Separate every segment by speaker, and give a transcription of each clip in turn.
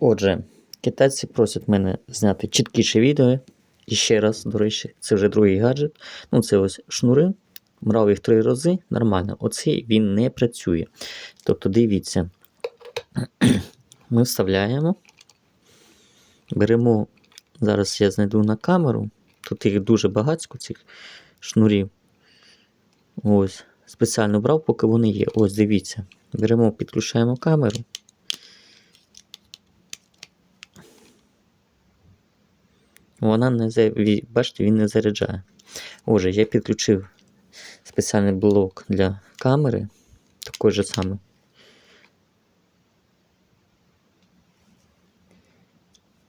Speaker 1: Отже, китайці просять мене зняти чіткіше відео. І ще раз, до речі, це вже другий гаджет. Ну, це ось шнури. Брав їх три рази, нормально. Оцей він не працює. Тобто, дивіться, ми вставляємо, беремо, зараз я знайду на камеру. Тут їх дуже багатько, цих шнурів. Ось, спеціально брав, поки вони є. Ось, дивіться. Беремо, підключаємо камеру. Вона не бачите, він не заряджає. Отже, я підключив спеціальний блок для камери. Такий же самий.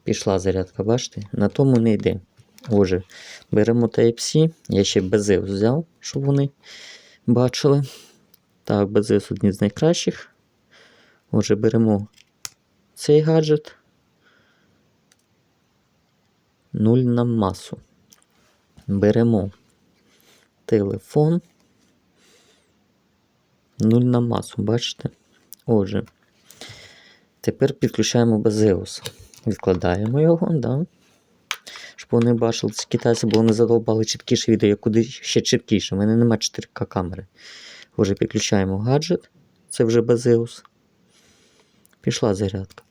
Speaker 1: Пішла зарядка, бачите? На тому не йде. Отже, беремо Type-C. Я ще BZ взяв, щоб вони бачили. Так, BZ одні з найкращих. Отже, беремо цей гаджет. 0 на масу. Беремо телефон. 0 на масу, бачите? Отже, тепер підключаємо Безеус. Відкладаємо його, да. щоб вони бачили, ці китайці, бо вони задовбали чіткіше відео, як куди ще чіткіше. У мене немає 4К камери. Отже, підключаємо гаджет. Це вже Безеус. Пішла зарядка.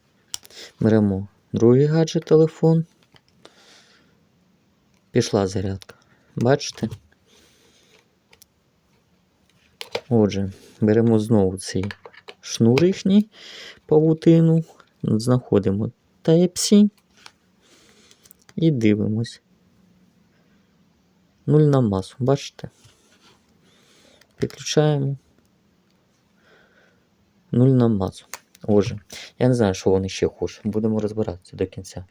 Speaker 1: Беремо другий гаджет телефон. Пішла зарядка. Бачите? Отже, беремо знову цей шнур їхній павутину, знаходимо Type-C і дивимось. Нуль на масу, бачите? Підключаємо. Нуль на масу. Отже, я не знаю, що вони ще хочуть. Будемо розбиратися до кінця.